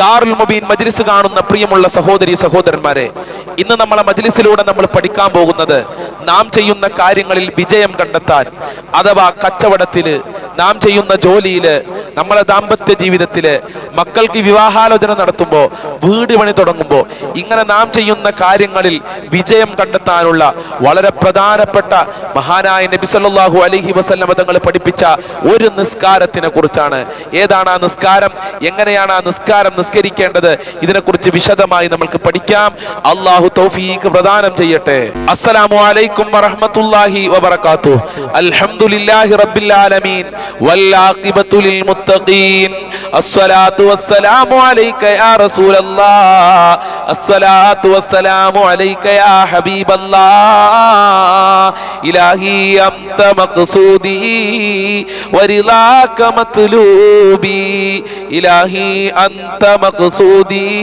ദാറുൽ മുബീൻ മജ്ലിസ് കാണുന്ന പ്രിയമുള്ള സഹോദരി സഹോദരന്മാരെ ഇന്ന് നമ്മളെ മജ്ലിസിലൂടെ നമ്മൾ പഠിക്കാൻ പോകുന്നത് നാം ചെയ്യുന്ന കാര്യങ്ങളിൽ വിജയം കണ്ടെത്താൻ അഥവാ കച്ചവടത്തിൽ നാം ചെയ്യുന്ന ജോലിയിൽ നമ്മളെ ദാമ്പത്യ ജീവിതത്തിൽ മക്കൾക്ക് വിവാഹാലോചന നടത്തുമ്പോൾ വീട് പണി തുടങ്ങുമ്പോൾ ഇങ്ങനെ നാം ചെയ്യുന്ന കാര്യങ്ങളിൽ വിജയം കണ്ടെത്താനുള്ള വളരെ പ്രധാനപ്പെട്ട മഹാനായ നബി സല്ലല്ലാഹു അലൈഹി വസല്ലമ തങ്ങൾ പഠിപ്പിച്ച ഒരു നിസ്കാരത്തിനെ കുറിച്ചാണ്. ഏതാണ് ആ നിസ്കാരം? എങ്ങനെയാണ് ആ നിസ്കാരം നമസ്കരിക്കേണ്ടത് ഇതിനെക്കുറിച്ച് വിശദമായി നമ്മൾക്ക് പഠിക്കാം. അള്ളാഹു തൗഫീഖ് പ്രദാനം ചെയ്യട്ടെ. അസ്സലാമു അലൈക്കും വറഹ്മത്തുള്ളാഹി വബറകാത്തു. അൽഹംദുലില്ലാഹി റബ്ബിൽ ആലമീൻ. വൽ ആഖിബത്തു ലിൽ മുത്തഖീൻ. അസ്സലാത്തു വസ്സലാമു അലൈക യാ റസൂലല്ലാഹ്. അസ്സലാത്തു വസ്സലാമു അലൈക യാ ഹബീബല്ലാഹ്. ഇലാഹി അംത മഖ്സൂദി വരിദാക മത്ലൂബി. ഇലാഹി അൻത مقصودي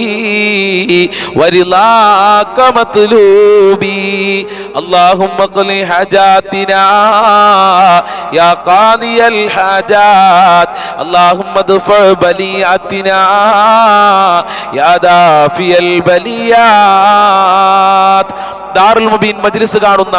ورضاك مطلوبي اللهم اقل حاجاتنا يا قاضي الحاجات اللهم ادفع بلياتنا يا دافي البليات ദാറുൽ മുബീൻ മജ്ലിസ് കാണുന്ന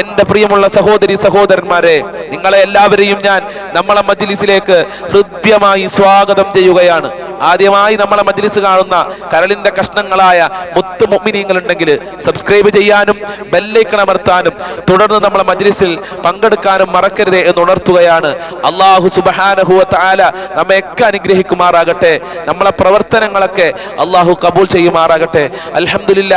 എൻ്റെ പ്രിയമുള്ള സഹോദരി സഹോദരന്മാരെ നിങ്ങളെ എല്ലാവരെയും ഞാൻ നമ്മളെ മജ്ലിസിലേക്ക് ഹൃദ്യമായി സ്വാഗതം ചെയ്യുകയാണ് ആദ്യമായി നമ്മളെ മജ്ലിസ് കാണുന്ന കരളിന്റെ കഷ്ണങ്ങളായ മുത്ത് മുഅ്മിനീങ്ങൾ ഉണ്ടെങ്കിൽ സബ്സ്ക്രൈബ് ചെയ്യാനും ബെല്ലൈക്കൺ അമർത്താനും തുടർന്ന് നമ്മളെ മജ്ലിസിൽ പങ്കെടുക്കാനും മറക്കരുത് എന്ന് ഉണർത്തുകയാണ്. അള്ളാഹു സുബഹാനഹുവ താല നമ്മയൊക്കെ അനുഗ്രഹിക്കുമാറാകട്ടെ. നമ്മളെ പ്രവർത്തനങ്ങളൊക്കെ അള്ളാഹു കബൂൽ ചെയ്യുമാറാകട്ടെ. അലഹമില്ല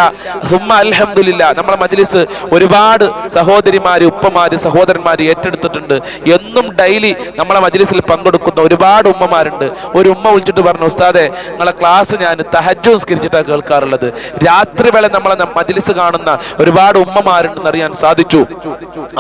സുമ്മ അലഹമില്ല നമ്മളെ മജ്ലിസ് ഒരുപാട് സഹോദരിമാര് ഉപ്പമാര് സഹോദരന്മാര് ഏറ്റെടുത്തിട്ടുണ്ട്. എന്നും ഡെയിലി നമ്മളെ മജ്ലിസിൽ പങ്കെടുക്കുന്ന ഒരുപാട് ഉമ്മമാരുണ്ട്. ഒരു ഉമ്മ വിളിച്ചിട്ട് പറഞ്ഞു ഉസ്താദെ നിങ്ങളെ ക്ലാസ് ഞാൻ തഹജു സ്കരിച്ചിട്ടാണ് കേൾക്കാറുള്ളത്. രാത്രി വേള നമ്മളെ മജിലിസ് കാണുന്ന ഒരുപാട് ഉമ്മമാരുണ്ടെന്ന് അറിയാൻ സാധിച്ചു.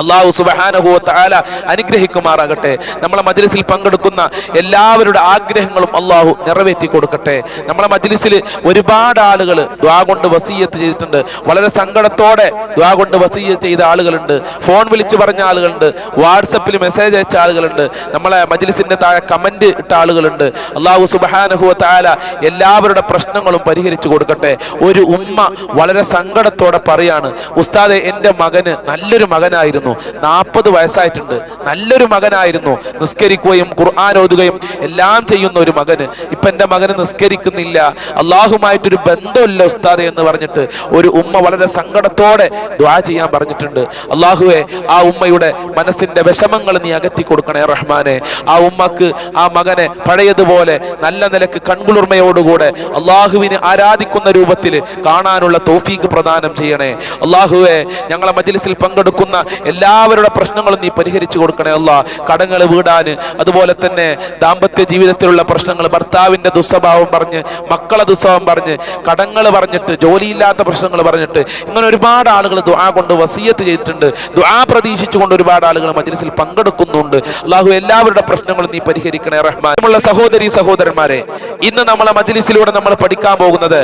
അള്ളാഹു സുബഹാനഹു താല അനുഗ്രഹിക്കുമാറാകട്ടെ. നമ്മളെ മജിലിസിൽ പങ്കെടുക്കുന്ന എല്ലാവരുടെ ആഗ്രഹങ്ങളും അള്ളാഹു നിറവേറ്റി കൊടുക്കട്ടെ. നമ്മളെ മജിലിസിൽ ഒരുപാട് ആളുകൾ ദ്വാ കൊണ്ട് വസീയത്ത് ചെയ്തിട്ടുണ്ട്. വളരെ സങ്കടത്തോടെ ദ്വാ കൊണ്ട് വസീയത്ത് ചെയ്ത ആളുകളുണ്ട്. ഫോൺ വിളിച്ചു പറഞ്ഞ ആളുകളുണ്ട്. വാട്സപ്പിൽ മെസ്സേജ് അയച്ച ആളുകളുണ്ട്. നമ്മളെ മജിലിസിന്റെ താഴെ കമന്റ് ഇട്ട ആളുകളുണ്ട്. അള്ളാഹു സുബഹാനഹുവ താല എല്ലാവരുടെ പ്രശ്നങ്ങളും പരിഹരിച്ചു കൊടുക്കട്ടെ. ഒരു ഉമ്മ വളരെ സങ്കടത്തോടെ പറയാണ് ഉസ്താദെ എന്റെ മകന് നല്ലൊരു മകനായിരുന്നു നാൽപ്പത് വയസ്സായിട്ടുണ്ട് നല്ലൊരു മകനായിരുന്നു നിസ്കരിക്കുകയും ഖുർആൻ ഓതുകയും എല്ലാം ചെയ്യുന്ന ഒരു മകന്. ഇപ്പം എന്റെ മകന് നിസ്കരിക്കുന്നില്ല അള്ളാഹുമായിട്ടൊരു ബന്ധമില്ല ഉസ്താദെ എന്ന് പറഞ്ഞിട്ട് ഒരു ഉമ്മ വളരെ സങ്കടത്തോടെ ദ്വാ ചെയ്യാൻ പറഞ്ഞിട്ടുണ്ട്. അള്ളാഹുവെ ആ ഉമ്മയുടെ മനസ്സിന്റെ വിഷമങ്ങൾ നീ അകറ്റി കൊടുക്കണേ റഹ്മാനെ. ആ ഉമ്മക്ക് ആ മകനെ പഴയതുപോലെ നല്ല നിലയ്ക്ക് കൺകുളിർമയോടുകൂടെ അള്ളാഹുവിനെ ആരാധിക്കുന്ന രൂപത്തിൽ കാണാനുള്ള തോഫീക്ക് പ്രദാനം ചെയ്യണേ. അള്ളാഹുവെ ഞങ്ങളെ മജ്ലിസിൽ പങ്കെടുക്കുന്ന എല്ലാവരുടെ പ്രശ്നങ്ങളും നീ പരിഹരിച്ചു കൊടുക്കണേ അല്ലാ. കടങ്ങൾ വീടാൻ അതുപോലെ തന്നെ ദാമ്പത്യ ജീവിതത്തിലുള്ള പ്രശ്നങ്ങൾ ഭർത്താവിന്റെ ദുസ്വഭാവം പറഞ്ഞ് മക്കളെ ദുസ്വഭാവം പറഞ്ഞ് കടങ്ങൾ പറഞ്ഞിട്ട് ജോലിയില്ലാത്ത പ്രശ്നങ്ങൾ പറഞ്ഞിട്ട് ഇങ്ങനെ ഒരുപാട് ആളുകൾ ദുആ കൊണ്ട് വസീയത്ത് ചെയ്തിട്ടുണ്ട്. ദുആ പ്രതീക്ഷിച്ചുകൊണ്ട് ഒരുപാട് ആളുകൾ മജ്ലിസിൽ പങ്കെടുക്കുന്നുണ്ട്. അള്ളാഹു എല്ലാവരുടെ പ്രശ്നങ്ങളും നീ പരിഹരിക്കണേ റഹ്മാൻ. സഹോദരി സഹോദരന്മാരെ ഇന്ന് നമ്മളെ മജ്ലിസിലൂടെ നമ്മൾ പഠിക്കാൻ പോകുന്നത്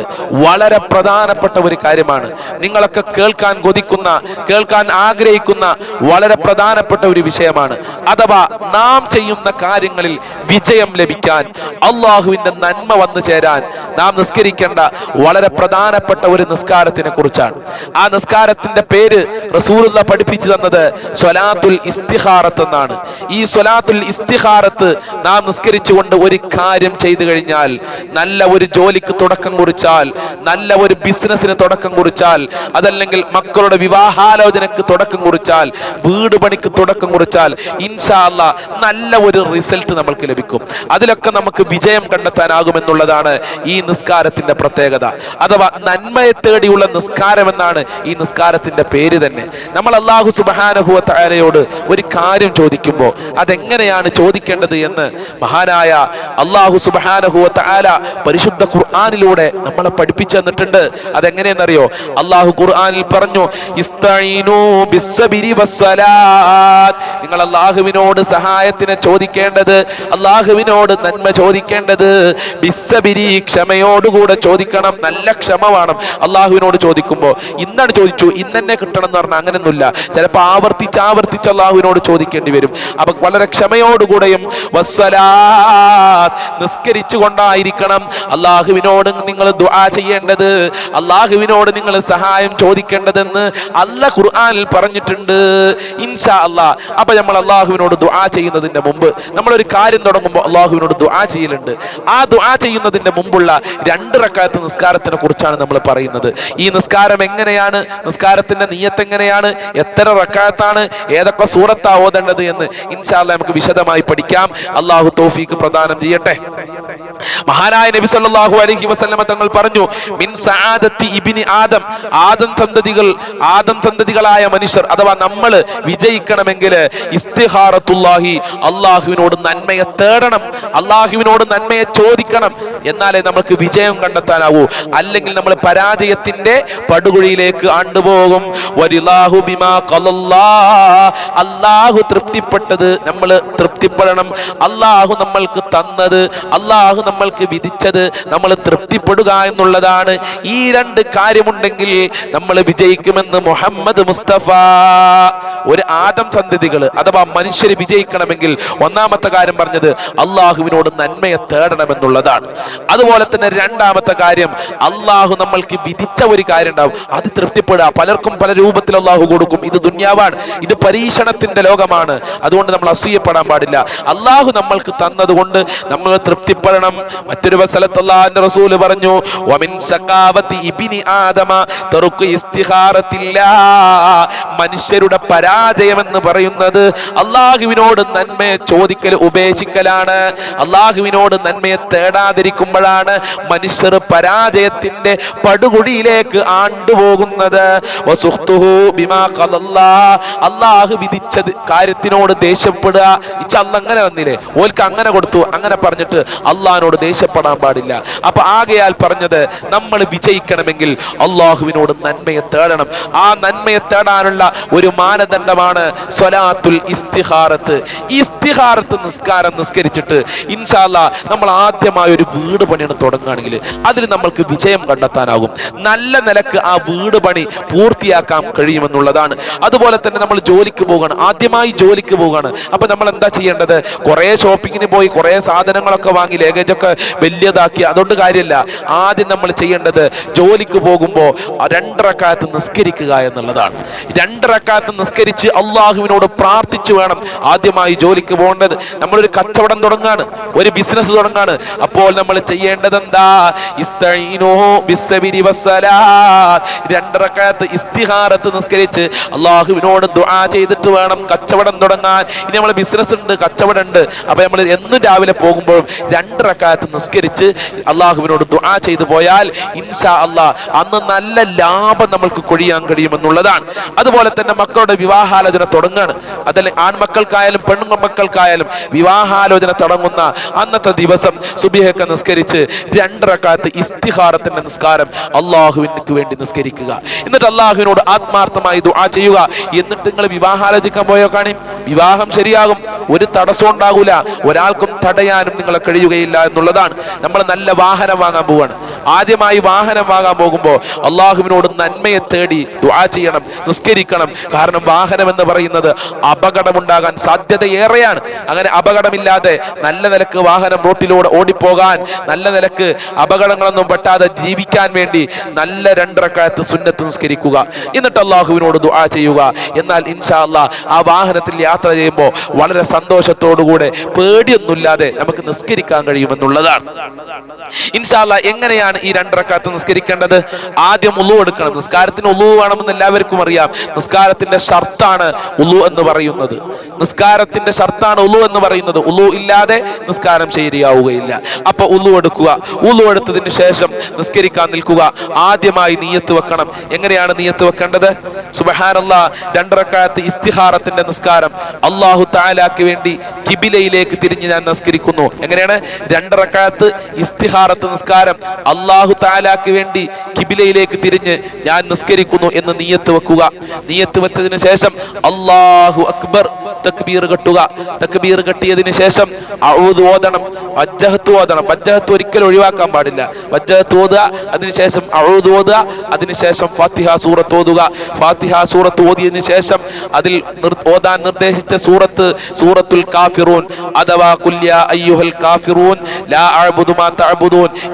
വളരെ പ്രധാനപ്പെട്ട ഒരു കാര്യമാണ്. നിങ്ങളൊക്കെ കേൾക്കാൻ കൊതിക്കുന്ന കേൾക്കാൻ ആഗ്രഹിക്കുന്ന വളരെ പ്രധാനപ്പെട്ട ഒരു വിഷയമാണ്. അഥവാ നാം ചെയ്യുന്ന കാര്യങ്ങളിൽ വിജയം ലഭിക്കാൻ അള്ളാഹുവിന്റെ നന്മ വന്നു ചേരാൻ നാം നിസ്കരിക്കേണ്ട വളരെ പ്രധാനപ്പെട്ട ഒരു നിസ്കാരത്തിനെ കുറിച്ചാണ്. ആ നിസ്കാരത്തിന്റെ പേര് റസൂലുള്ള പഠിപ്പിച്ചു തന്നത് സ്വലാത്തുൽ ഇസ്തിഹാറത്ത് എന്നാണ്. ഈ സ്വലാത്തുൽ ഇസ്തിഹാറത്ത് നാം നിസ്കരിച്ചുകൊണ്ട് ഒരു കാര്യം ചെയ്തു കഴിഞ്ഞാൽ നല്ല ഒരു ജോലിക്ക് തുടക്കം കുറിച്ചാൽ നല്ല ഒരു ബിസിനസ്സിന് തുടക്കം കുറിച്ചാൽ അതല്ലെങ്കിൽ മക്കളുടെ വിവാഹാലോചനക്ക് തുടക്കം കുറിച്ചാൽ വീട് പണിക്ക് തുടക്കം കുറിച്ചാൽ ഇൻഷാല്ല നല്ല ഒരു റിസൾട്ട് നമ്മൾക്ക് ലഭിക്കും. അതിലൊക്കെ നമുക്ക് വിജയം കണ്ടെത്താനാകുമെന്നുള്ളതാണ് ഈ നിസ്കാരത്തിന്റെ പ്രത്യേകത. അഥവാ നന്മയെ തേടിയുള്ള നിസ്കാരം എന്നാണ് ഈ നിസ്കാരത്തിന്റെ പേര് തന്നെ. നമ്മൾ അള്ളാഹു സുബാനഹുവ താരയോട് ഒരു കാര്യം ചോദിക്കുമ്പോൾ അതെങ്ങനെയാണ് ചോദിക്കേണ്ടത് എന്ന് മഹാനായ അള്ളാഹു സുബാനഹുവ താര പരിശുദ്ധ ഖുർആാനിലൂടെ നമ്മളെ പഠിപ്പിച്ചു തന്നിട്ടുണ്ട്. അതെങ്ങനെയെന്നറിയോ? അള്ളാഹു ഖുർആാനിൽ പറഞ്ഞു. നിങ്ങൾ അള്ളാഹുവിനോട് സഹായത്തിനെ ചോദിക്കേണ്ടത് അള്ളാഹുവിനോട് നന്മ ചോദിക്കേണ്ടത് ബിസ്സബിരി ക്ഷമയോടുകൂടെ ചോദിക്കണം. നല്ല ക്ഷമ വേണം അള്ളാഹുവിനോട് ചോദിക്കുമ്പോൾ ഇന്നാണ് ചോദിച്ചു ഇന്നെന്നെ കിട്ടണം എന്ന് പറഞ്ഞാൽ അങ്ങനെയൊന്നുമില്ല ചിലപ്പോൾ ആവർത്തിച്ച് ആവർത്തിച്ച് അള്ളാഹുവിനോട് ചോദിക്കേണ്ടി വരും. അപ്പൊ വളരെ ക്ഷമയോടുകൂടെയും നിസ്കരിച്ചു കൊണ്ടായിരിക്കണം. അള്ളാഹുവിനോട് നിങ്ങൾ ദുആ ചെയ്യേണ്ടത്. അള്ളാഹുവിനോട് നിങ്ങൾ സഹായം ചോദിക്കേണ്ടതെന്ന് അല്ല ഖുർആനിൽ പറഞ്ഞിട്ടുണ്ട്. ഇൻഷാ അല്ലാ അപ്പൊ നമ്മൾ അള്ളാഹുവിനോട് ദുആ ചെയ്യുന്നതിന്റെ മുമ്പ് നമ്മൾ ഒരു കാര്യം തുടങ്ങുമ്പോൾ അള്ളാഹുവിനോട് ദുആ ചെയ്യലുണ്ട്. ആ ദുആ ചെയ്യുന്നതിന്റെ മുമ്പുള്ള രണ്ട് റക്കാലത്ത് നിസ്കാരത്തിനെ കുറിച്ചാണ് നമ്മൾ പറയുന്നത്. ഈ നിസ്കാരം എങ്ങനെയാണ്? നിസ്കാരത്തിന്റെ നീയത്ത് എങ്ങനെയാണ്? എത്ര റക്കാലത്താണ് ഏതൊക്കെ സൂറത്താ ഓതേണ്ടത് എന്ന് ഇൻഷാല്ല നമുക്ക് വിശദമായി പഠിക്കാം. അള്ളാഹു തോഫീക്ക് പ്രദാനം ചെയ്യട്ടെ. മഹാനായ നബി സല്ലല്ലാഹു അലൈഹി വസല്ലമ തങ്ങൾ പറഞ്ഞു മിൻ സആദത്തി ഇബ്നി ആദം ആദം സന്തതികൾ ആദം സന്തതികളായ മനുഷ്യർ അഥവാ നമ്മൾ വിജയിക്കണമെങ്കിൽ ഇസ്തിഹാറത്തുല്ലാഹി അള്ളാഹുവിനോട് നന്മയെ തേടണം അള്ളാഹുവിനോട് നന്മയെ ചോദിക്കണം. എന്നാലേ നമുക്ക് വിജയം കണ്ടെത്താനാവൂ. അല്ലെങ്കിൽ നമ്മൾ പരാജയത്തിന്റെ പടുകുഴിയിലേക്ക് ആണ്ടുപോകും. വരിലാഹു ബിമാ ഖലല്ലാ. അല്ലാഹു തൃപ്തിപ്പെട്ടത് നമ്മൾ തൃപ്തിപ്പെടണം. അല്ലാഹു നമ്മൾക്ക് തന്നത് അള്ളാഹു നമ്മൾക്ക് വിധിച്ചത് നമ്മൾ തൃപ്തിപ്പെടുക എന്നുള്ളതാണ്. ഈ രണ്ട് കാര്യമുണ്ടെങ്കിൽ നമ്മൾ വിജയിക്കുമെന്ന് മുഹമ്മദ് മുസ്തഫ. ഒരു ആദം സന്തതികൾ അഥവാ മനുഷ്യർ വിജയിക്കണമെങ്കിൽ ഒന്നാമത്തെ കാര്യം പറഞ്ഞത് അള്ളാഹുവിനോട് നന്മയെ തേടണമെന്നുള്ളതാണ്. അതുപോലെ തന്നെ രണ്ടാമത്തെ കാര്യം അള്ളാഹു നമ്മൾക്ക് വിധിച്ച ഒരു കാര്യം ഉണ്ടാവും. അത് തൃപ്തിപ്പെടുക. പലർക്കും പല രൂപത്തിൽ അള്ളാഹു കൊടുക്കും. ഇത് ദുന്യാവാണ്. ഇത് പരീക്ഷണത്തിന്റെ ലോകമാണ്. അതുകൊണ്ട് നമ്മൾ അസൂയപ്പെടാൻ പാടില്ല. അള്ളാഹു നമ്മൾക്ക് തന്നതുകൊണ്ട് നമ്മൾ തൃപ്തിപ്പെടണം. മറ്റൊരു വസലത്തുള്ള റസൂൽ പറഞ്ഞു വമിൻ ആദമ മനുഷ്യരുടെ പരാജയം എന്ന് പറയുന്നത് അള്ളാഹുവിനോട് നന്മയെ ചോദിക്കൽ ഉപേക്ഷിക്കലാണ്. അള്ളാഹുവിനോട് നന്മയെ തേടാതിരിക്കുമ്പോഴാണ് മനുഷ്യർ പരാജയത്തിന്റെ പടുകുഴിയിലേക്ക് ആണ്ടുപോകുന്നത്. അള്ളാഹു വിധിച്ചത് കാര്യത്തിനോട് ദേഷ്യപ്പെടുക. ഇച്ച അന്ന് അങ്ങനെ വന്നില്ലേ? ഓൽക്ക് അങ്ങനെ കൊടുത്തു അങ്ങനെ പറഞ്ഞിട്ട് അള്ളാഹിനോട് ദേഷ്യപ്പെടാൻ പാടില്ല. അപ്പൊ ആകയാൽ പറഞ്ഞത് നമ്മൾ വിജയിക്കണമെങ്കിൽ അള്ളാഹുവിനോട് നന്മയെ തേടണം. ആ നന്മയെ തേടാനുള്ള ഒരു മാനദണ്ഡമാണ് സ്വലാത്തുൽ ഇസ്തിഹാറത്ത്. ഇസ്തിഹാറത്ത് നിസ്കാരം നിസ്കരിച്ചിട്ട് ഇൻഷാല്ല നമ്മൾ ആദ്യമായ ഒരു വീട് പണിയാണ് തുടങ്ങുകയാണെങ്കിൽ അതിൽ നമ്മൾക്ക് വിജയം കണ്ടെത്താനാകും. നല്ല നിലയ്ക്ക് ആ വീട് പണി പൂർത്തിയാക്കാൻ കഴിയുമെന്നുള്ളതാണ്. അതുപോലെ തന്നെ നമ്മൾ ജോലിക്ക് പോവുകയാണ്. ആദ്യമായി ജോലിക്ക് പോവുകയാണ്. അപ്പൊ നമ്മൾ എന്താ ചെയ്യേണ്ടത്? കുറെ ഷോപ്പിങ്ങിന് പോയി കുറെ സാധനങ്ങളൊക്കെ വാങ്ങി ലഗേജ് ഒക്കെ വലിയതാക്കി. അതുകൊണ്ട് കാര്യമില്ല. ആദ്യം നമ്മൾ ചെയ്യേണ്ടത് ജോലിക്ക് പോകുമ്പോൾ രണ്ടരക്കാലത്ത് നിസ്കരിക്കുക എന്നുള്ളതാണ്. രണ്ടരക്കാലത്ത് നിസ്കരിച്ച് അള്ളാഹുവിനോട് പ്രാർത്ഥിച്ചു വേണം ആദ്യമായി ജോലിക്ക് പോകേണ്ടത്. നമ്മളൊരു കച്ചവടം തുടങ്ങാണ്. ഒരു ബിസിനസ് തുടങ്ങാണ്. അപ്പോൾ നമ്മൾ ചെയ്യേണ്ടത് എന്താ? രണ്ടരക്കാലത്ത് ഇസ്തിഹാരത്ത് നിസ്കരിച്ച് അള്ളാഹുവിനോട് ദുആ ചെയ്തിട്ട് വേണം കച്ചവടം തുടങ്ങാൻ. ഇനി നമ്മൾ ബിസിനസ് ഉണ്ട് കച്ചവടം ഉണ്ട്. അപ്പൊ നമ്മൾ എന്നും രാവിലെ പോകുമ്പോഴും രണ്ടറക്കാലത്ത് നിസ്കരിച്ച് അള്ളാഹുവിനോട് ദുആ ചെയ്തു പോയാൽ ഇൻഷാ അള്ളാ അന്ന് നല്ല ലാഭം നമ്മൾക്ക് കൊഴിയാൻ കഴിയുമെന്നുള്ളതാണ്. അതുപോലെ തന്നെ മക്കളുടെ വിവാഹാലോചന തുടങ്ങാണ്. അതല്ല ആൺമക്കൾക്കായാലും പെൺമക്കൾക്കായാലും വിവാഹാലോചന തുടങ്ങുന്ന അന്നത്തെ ദിവസം സുബിഹൊക്കെ നിസ്കരിച്ച് രണ്ടറക്കാലത്ത് ഇസ്തിഹാറത്തിന്റെ നിസ്കാരം അള്ളാഹുവിനക്ക് വേണ്ടി നിസ്കരിക്കുക. എന്നിട്ട് അള്ളാഹുവിനോട് ആത്മാർത്ഥമായി ദുആ ചെയ്യുക. എന്നിട്ട് നിങ്ങൾ വിവാഹാലോചിക്കാൻ പോയോ കാണി? വിവാഹം ശരിയാകും. ഒരു തടസ്സം ഉണ്ടാകൂല. ഒരാൾക്കും തടയാനും നിങ്ങളെ കഴിയുകയില്ല എന്നുള്ളതാണ്. നമ്മൾ നല്ല വാഹനം വാങ്ങാൻ പോവാണ്. ആദ്യമായി വാഹനം വാങ്ങാൻ പോകുമ്പോൾ അള്ളാഹുവിനോട് നന്മയെ തേടി ദുആ ചെയ്യണം നിസ്കരിക്കണം. കാരണം വാഹനം എന്ന് പറയുന്നത് അപകടമുണ്ടാകാൻ സാധ്യത ഏറെയാണ് അങ്ങനെ അപകടമില്ലാതെ നല്ല നിലയ്ക്ക് വാഹനം റോട്ടിലൂടെ ഓടിപ്പോകാൻ നല്ല നിലയ്ക്ക് അപകടങ്ങളൊന്നും പെട്ടാതെ ജീവിക്കാൻ വേണ്ടി നല്ല രണ്ടരക്കാലത്ത് സുന്നത്ത് നിസ്കരിക്കുക. എന്നിട്ട് അള്ളാഹുവിനോട് ദുആ ചെയ്യുക. എന്നാൽ ഇൻഷാ അല്ലാ ആ വാഹനത്തിൽ യാത്ര ചെയ്യുമ്പോൾ വളരെ സന്തോഷത്തോടുകൂടെ പേടിയൊന്നുമില്ലാതെ നമുക്ക് നിസ്കരിക്കാൻ കഴിയുമെന്നുള്ളതാണ് ഇൻഷാ ഇൻഷാല്ല എങ്ങനെയാണ് ഈ രണ്ടറക്കാത്ത് നിസ്കരിക്കേണ്ടത്? ആദ്യം ഉള്ളു എടുക്കണം. നിസ്കാരത്തിന് ഉള്ളു വേണമെന്ന് എല്ലാവർക്കും അറിയാം. നിസ്കാരത്തിന്റെ ഷർത്താണ് ഉള്ളു എന്ന് പറയുന്നത്. നിസ്കാരത്തിന്റെ ഷർത്താണ് ഉളു എന്ന് പറയുന്നത്. ഉളു ഇല്ലാതെ നിസ്കാരം ശരിയാവുകയില്ല. അപ്പൊ ഉള്ളു എടുക്കുക. ഉള്ളു എടുത്തതിന് ശേഷം നിസ്കരിക്കാൻ നിൽക്കുക. ആദ്യമായി നീയത്ത് വെക്കണം. എങ്ങനെയാണ് നീയത്ത് വെക്കേണ്ടത്? സുബഹാനല്ല രണ്ടറക്കാലത്ത് ഇസ്തിഹാറത്തിന്റെ നിസ്കാരം. അള്ളാഹു താലാക്ക് വേണ്ടി കിബിലയിലേക്ക് തിരിഞ്ഞ് ഞാൻ നിസ്കരിക്കുന്നു. എങ്ങനെയാണ്? രണ്ടരക്കാലത്ത് ഇസ്തിഹാറത്ത് നിസ്കാരം അള്ളാഹു താലാക്ക് വേണ്ടി കിബിലയിലേക്ക് തിരിഞ്ഞ് ഞാൻ നിസ്കരിക്കുന്നു എന്ന് നീയത്ത് വെക്കുക. നീയത്ത് വെച്ചതിന് ശേഷം അള്ളാഹു അക്ബർ തക്ബീർ കെട്ടുക. തക്ബീർ കെട്ടിയതിന് ശേഷം അഊദ് ഓതണം. വജ്ജഹത്ത് ഓതണം. വജ്ജഹത്ത് ഒരിക്കലും ഒഴിവാക്കാൻ പാടില്ല. വജ്ജഹത്ത് ഓതുക അതിനുശേഷം അഴുത് ഓതുക അതിനുശേഷം ഫാത്തിഹ സൂറത്ത് ഓതുക. ഫാത്തിഹ സൂറത്ത് ഓതിയതിനു ശേഷം അതിൽ ഓതാൻ നിർദ്ദേശിച്ച സൂറത്ത് സൂറത്തുൽ കാഫിറൂൻ. അഥവാ കുല്യ അയ്യുഹൽ കാഫിറൂൻ ലാ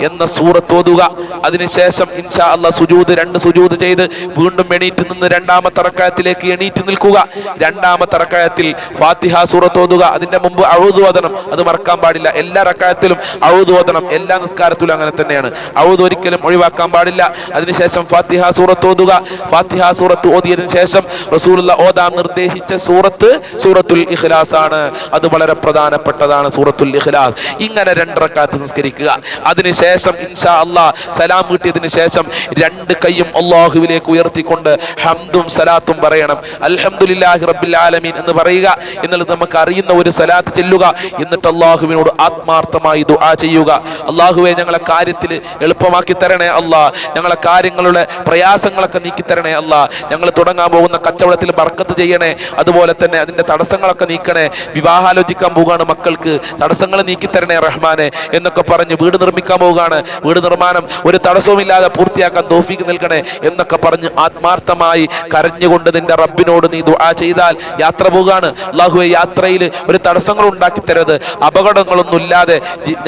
എന്ന സൂറത്ത് ഓതുക. അതിനുശേഷം ഇൻഷാ അല്ലാഹ് സുജൂദ് രണ്ട് സുജൂദ് ചെയ്ത് വീണ്ടും എണീറ്റ് നിന്ന് രണ്ടാമത്തെ റക്കായത്തിലേക്ക് എണീറ്റ് നിൽക്കുക. രണ്ടാമത്തെ റക്കായത്തിൽ ഫാത്തിഹ സൂറത്ത് ഓതുക. അതിന്റെ മുമ്പ് അഴുതു ഓതണം. അത് മറക്കാൻ പാടില്ല. എല്ലാ റക്കായത്തിലും അഴുതു ഓതണം. എല്ലാ നിസ്കാരത്തിലും അങ്ങനെ തന്നെയാണ്. അഴുത് ഒരിക്കലും ഒഴിവാക്കാൻ പാടില്ല. അതിനുശേഷം ഫാത്തിഹ സൂറത്ത് ഓതുക. ഫാത്തിഹ സൂറത്ത് ഓതിയതിനു ശേഷം റസൂലുള്ള ഓതാൻ നിർദ്ദേശിച്ച സൂറത്ത് സൂറത്തുൽ ഇഖ്ലാസ് ആണ്. അത് വളരെ പ്രധാനപ്പെട്ടതാണ് സൂറത്തുൽ ഇഖ്ലാസ്. ഇങ്ങനെ രണ്ടറക്കാത്ത് നിസ്കരിക്കുക. അതിനുശേഷം ഇൻഷാ അള്ളാ സലാം കിട്ടിയതിന് ശേഷം രണ്ട് കൈയും അള്ളാഹുവിലേക്ക് ഉയർത്തിക്കൊണ്ട് ഹംദും സലാത്തും പറയണം. അൽഹംദുലില്ലാഹി റബ്ബിൽ ആലമീൻ എന്ന് പറയുക. എന്നുള്ളത് നമുക്ക് അറിയുന്ന ഒരു സലാത്ത് ചെല്ലുക. എന്നിട്ട് അള്ളാഹുവിനോട് ആത്മാർത്ഥമായി ദുആ ചെയ്യുക. അള്ളാഹുവെ ഞങ്ങളെ കാര്യത്തിൽ എളുപ്പമാക്കി തരണേ അല്ലാ. ഞങ്ങളെ കാര്യങ്ങളുടെ പ്രയാസങ്ങളൊക്കെ നീക്കി തരണേ അല്ലാ. ഞങ്ങൾ തുടങ്ങാൻ പോകുന്ന കച്ചവടത്തിൽ ബർക്കത്ത് ചെയ്യണേ. അതുപോലെ തന്നെ അതിന്റെ തടസ്സങ്ങളൊക്കെ നീക്കണേ. വിവാഹാലോചിക്കാൻ പോവുകയാണ് മക്കൾക്ക്. തടസ്സങ്ങൾ നീക്കി തരണേ റഹ്മാനെ. എന്നൊക്കെ പറഞ്ഞ് വീട് നിർമ്മിക്കാൻ പോവുകയാണ്. വീട് നിർമ്മാണം ഒരു തടസ്സവുമില്ലാതെ പൂർത്തിയാക്കാൻ തോഫിക്ക് നിൽക്കണേ എന്നൊക്കെ പറഞ്ഞ് ആത്മാർത്ഥമായി കരഞ്ഞുകൊണ്ട് നിന്റെ റബ്ബിനോട് നീ ദുആ ചെയ്താൽ യാത്ര പോവുകയാണ്. അള്ളാഹുവെ യാത്രയിൽ ഒരു തടസ്സങ്ങൾ ഉണ്ടാക്കി തരരുത്. അപകടങ്ങളൊന്നും ഇല്ലാതെ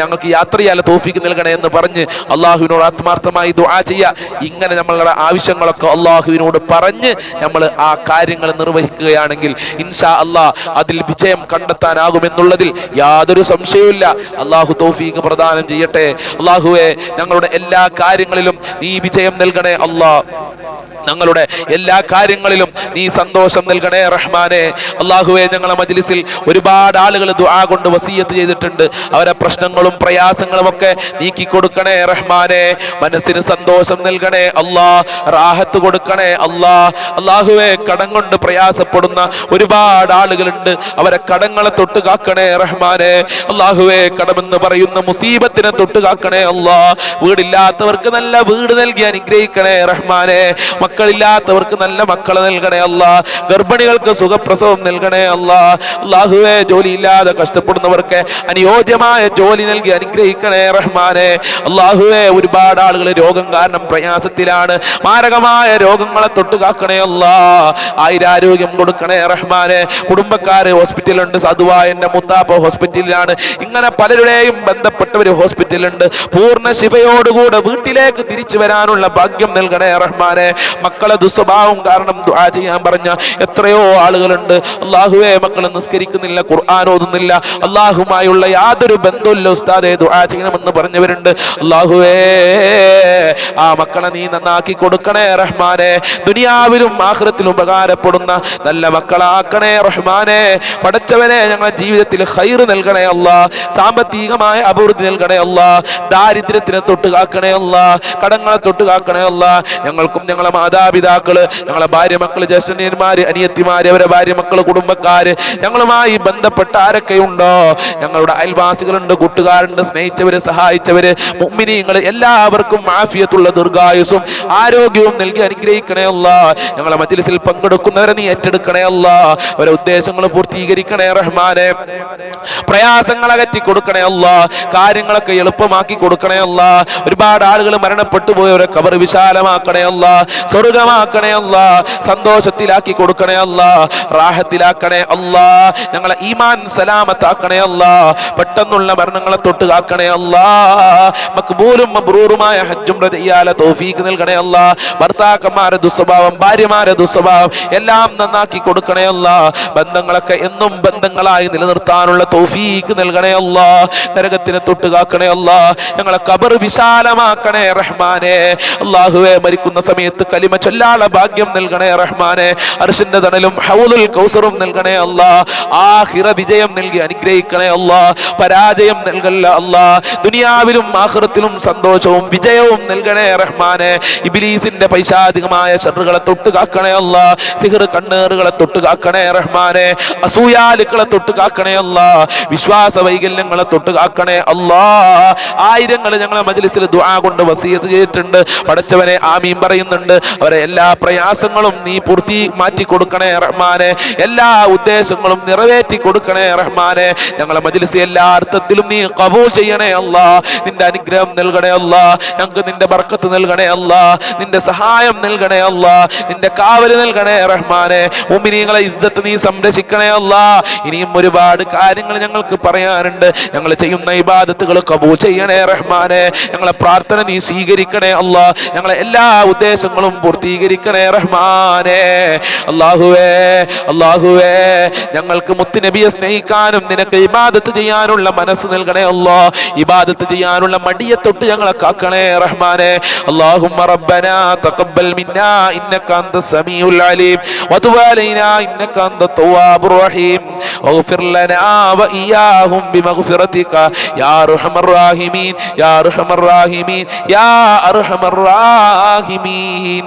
ഞങ്ങൾക്ക് യാത്ര ചെയ്യാൻ തോഫിക്ക് നൽകണേ എന്ന് പറഞ്ഞ് അള്ളാഹുവിനോട് ആത്മാർത്ഥമായി ദുആ ചെയ്യുക. ഇങ്ങനെ നമ്മളുടെ ആവശ്യങ്ങളൊക്കെ അള്ളാഹുവിനോട് പറഞ്ഞ് നമ്മൾ ആ കാര്യങ്ങൾ നിർവഹിക്കുകയാണെങ്കിൽ ഇൻഷാ അള്ളാ അതിൽ വിജയം കണ്ടെത്താനാകുമെന്നുള്ളതിൽ യാതൊരു സംശയവുമില്ല. അള്ളാഹു തൗഫീഖ് പ്രദാനം ചെയ്യട്ടെ. അള്ളാഹുവെ ഞങ്ങളുടെ എല്ലാ കാര്യങ്ങളിലും നീ വിജയം നൽകണേ അള്ളാ ഞങ്ങളുടെ എല്ലാ കാര്യങ്ങളിലും നീ സന്തോഷം നൽകണേ റഹ്മാനെ. അള്ളാഹുവെ ഞങ്ങളെ മജ്ലിസിൽ ഒരുപാട് ആളുകൾ ദുആ കൊണ്ട് വസീയത്ത് ചെയ്തിട്ടുണ്ട്. അവരെ പ്രശ്നങ്ങളും പ്രയാസങ്ങളും ഒക്കെ നീക്കി കൊടുക്കണേ റഹ്മാനെ. മനസ്സിന് സന്തോഷം നൽകണേ അല്ലാ റാഹത്ത് കൊടുക്കണേ അല്ലാ അള്ളാഹുവെ കടം കൊണ്ട് പ്രയാസപ്പെടുന്ന ഒരുപാട് ആളുകളുണ്ട്. അവരെ കടങ്ങളെ തൊട്ട് കാക്കണേ റഹ്മാനെ. അള്ളാഹുവെ കടമെന്ന് പറയുന്ന മുസീബത്തിനെ തൊട്ട് കാക്കണേ അല്ലാ വീടില്ലാത്തവർക്ക് നല്ല വീട് നൽകി അനുഗ്രഹിക്കണേ റഹ്മാനെ. മക്കളില്ലാത്തവർക്ക് നല്ല മക്കളെ നൽകണേ അല്ല. ഗർഭിണികൾക്ക് സുഖപ്രസവം നൽകണേ അല്ല. അള്ളാഹുവെ ജോലിയില്ലാതെ കഷ്ടപ്പെടുന്നവർക്ക് അനുയോജ്യമായ ജോലി നൽകി അനുഗ്രഹിക്കണേ റഹ്മാനെ. അള്ളാഹുവെ ഒരുപാട് ആളുകൾ രോഗം കാരണം പ്രയാസത്തിലാണ്. മാരകമായ രോഗങ്ങളെ തൊട്ടുകാക്കണേ അല്ല. ആയിരാരോഗ്യം കൊടുക്കണേ റഹ്മാനെ. കുടുംബക്കാര് ഹോസ്പിറ്റലുണ്ട്. സതുവായ എന്റെ മുത്താപ്പ ഹോസ്പിറ്റലിലാണ്. ഇങ്ങനെ പലരുടെയും ബന്ധപ്പെട്ടവർ ഹോസ്പിറ്റലുണ്ട്. പൂർണ ശിവയോടുകൂടെ വീട്ടിലേക്ക് തിരിച്ചു വരാനുള്ള ഭാഗ്യം നൽകണേ റഹ്മാനെ. മക്കളെ ദുസ്വഭാവം കാരണം ദുആ ചെയ്യാൻ പറഞ്ഞ എത്രയോ ആളുകളുണ്ട്. അള്ളാഹുവെ മക്കളെ നിസ്കരിക്കുന്നില്ല ഖുർആൻ ഓതുന്നില്ല. അള്ളാഹുമായുള്ള യാതൊരു ബന്ധമില്ല ഉസ്താദെ ദുആ ചെയ്യണമെന്ന് പറഞ്ഞവരുണ്ട്. അള്ളാഹുവേ ആ മക്കളെ നീ നന്നാക്കി കൊടുക്കണേ റഹ്മാനെ. ദുനിയാവിലും ആഖിറത്തിലും ഉപകാരപ്പെടുന്ന നല്ല മക്കളാക്കണേ റഹ്മാനെ. പടച്ചവനെ ഞങ്ങളുടെ ജീവിതത്തിൽ ഹൈർ നൽകണേ അല്ല. സാമ്പത്തികമായ അഭിവൃദ്ധി നൽകണേ അല്ല. ദാരിദ്ര്യത്തിനെ തൊട്ട് കാക്കണേ അല്ല. കടങ്ങളെ തൊട്ട് കാക്കണേ അല്ല. ഞങ്ങൾക്കും ഞങ്ങളെ മാതാപിതാക്കൾ ഞങ്ങളെ ഭാര്യ മക്കൾ ജ്യേഷ്ഠന്മാര് അനിയത്തിമാര് അവരെ ഭാര്യ മക്കൾ കുടുംബക്കാര് ഞങ്ങളുമായി ബന്ധപ്പെട്ട ആരൊക്കെ ഉണ്ടോ ഞങ്ങളുടെ അയൽവാസികളുണ്ട് കൂട്ടുകാരുണ്ട് സ്നേഹിച്ചവര് സഹായിച്ചവര് മുമ്മിനിങ്ങൾ എല്ലാവർക്കും മാഫിയത്തുള്ള ദീർഘായുസും ആരോഗ്യവും നൽകി അനുഗ്രഹിക്കണേ അല്ല. ഞങ്ങളെ മജ്ലിസിൽ പങ്കെടുക്കുന്നവരെ നീ ഏറ്റെടുക്കണേ അല്ല. അവരെ ഉദ്ദേശങ്ങൾ പൂർത്തീകരിക്കണേ റഹ്മാനെ. പ്രയാസങ്ങൾ അകറ്റി കൊടുക്കണേ അല്ല. കാര്യങ്ങളൊക്കെ എളുപ്പമാക്കി കൊടുക്കണേ അല്ല. ഒരുപാട് ആളുകൾ മരണപ്പെട്ടു പോയവരെ കബർ വിശാലമാക്കണേ അല്ല. സ്വർഗമാക്കണേ അല്ല. സന്തോഷത്തിലാക്കി കൊടുക്കണേ അല്ല. റാഹത്തിലാക്കണേ അല്ല. ഞങ്ങളെ ഈമാൻ സലാമത്താക്കണേ അല്ല. പെട്ടെന്നുള്ള മരണങ്ങളെ തൊട്ട് കാക്കണേ അല്ല. മക്ബൂലും മബ്രൂറുമായ ഹജ്ജും റജയ്യാല തോഫീക്ക് നൽകണേ അല്ല. ഭർത്താക്കന്മാരെ ദുസ്വഭാവം ഭാര്യമാരെ ദുസ്വഭാവം എല്ലാം നന്നാക്കി കൊടുക്കണേ അല്ല. ബന്ധങ്ങളൊക്കെ എന്നും ബന്ധങ്ങളായി നിലനിർത്താനുള്ള തൗഫീഖ് നൽകണേ അല്ല. നരകത്തിനെ തൊട്ട് കാക്കണേ അല്ല. ഞങ്ങളെ കബർ വിശാലമാക്കണേ റഹ്മാനെ. അള്ളാഹുവെ മരിക്കുന്ന സമയത്ത് കലിമ ചൊല്ലാള ഭാഗ്യം നൽകണേ റഹ്മാനെ. അർഷിന്റെ തണലും ഹൗലുൽ കൗസറും നൽകണേ അല്ല. ആഹിറ വിജയം നൽകി അനുഗ്രഹിക്കണേ അല്ല. പരാജയം നൽകല്ല അല്ല. ദുനിയാവിലും ആഹ്റത്തിലും സന്തോഷവും വിജയവും നൽകണേ റഹ്മാനെ. ഇബിലീസിന്റെ പൈശാചികമായ ഷറുകളെ തൊട്ട് കാക്കണേ അല്ല. സിഹർ കണ്ണേറുകളെ തൊട്ട് കാക്കണേ റഹ്മാനെ. അസൂയാലുക്കളെ തൊട്ട് കാക്കണേ അല്ല. വിശ്വാസ വൈകല്യങ്ങളെ തൊട്ട് കാക്കണേ അല്ലാ. ആയിരങ്ങൾ ഞങ്ങളെ മജ്ലിസിൽ ദുആ കൊണ്ട് വസീയത്ത് ചെയ്തിട്ടുണ്ട്. പടച്ചവനെ ആമീൻ പറയുന്നുണ്ട്. അവരെ എല്ലാ പ്രയാസങ്ങളും നീ പൂർത്തി മാറ്റി കൊടുക്കണേ റഹ്മാനെ. എല്ലാ ഉദ്ദേശങ്ങളും നിറവേറ്റി കൊടുക്കണേ റഹ്മാനെ. ഞങ്ങളെ മജ്ലിസ് എല്ലാ അർത്ഥത്തിലും നീ കബൂൽ ചെയ്യണേ അല്ല. നിന്റെ അനുഗ്രഹം നൽകണേ അല്ല. ഞങ്ങൾക്ക് നിന്റെ ബർക്കത്ത് നൽകണേ അല്ല. നിന്റെ സഹായം നൽകണേ അല്ല. നിന്റെ കാവൽ നൽകണേ റഹ്മാനെ. ഉമ്മിനിങ്ങളെ ഇസ്സത്ത് നീ സംരക്ഷിക്കണേ അല്ല. ഇനിയും ഒരുപാട് കാര്യങ്ങൾ ഞങ്ങൾക്ക് പറയാനുണ്ട്. ഞങ്ങൾ ചെയ്യുന്ന ഇബാദത്തുകൾ കബൂ ചെയ്യണേ റഹ്മാനെ. ഞങ്ങളെ പ്രാർത്ഥന നീ സ്വീകരിക്കണേ അല്ല. ഞങ്ങളെ എല്ലാ ഉദ്ദേശങ്ങളും പൂർത്തീകരിക്കണേ റഹ്മാനെ അള്ളാഹുവേ അള്ളാഹുവേ ഞങ്ങൾക്ക് മുത്തുനബിയെ സ്നേഹിക്കാനും നിനക്ക് ഇബാദത്ത് ചെയ്യാനുള്ള മനസ്സ് നൽകണേ അല്ലാ ഇബാദത്ത് ചെയ്യാനുള്ള മടിയെ തൊട്ട് ഞങ്ങളെ കാക്കണേ റഹ്മാനെ اللهم ربنا تقبل منا انك انت السميع العليم وتب علينا انك انت التواب الرحيم واغفر لنا واياهم بمغفرتك يا ارحم الراحمين يا ارحم الراحمين يا ارحم الراحمين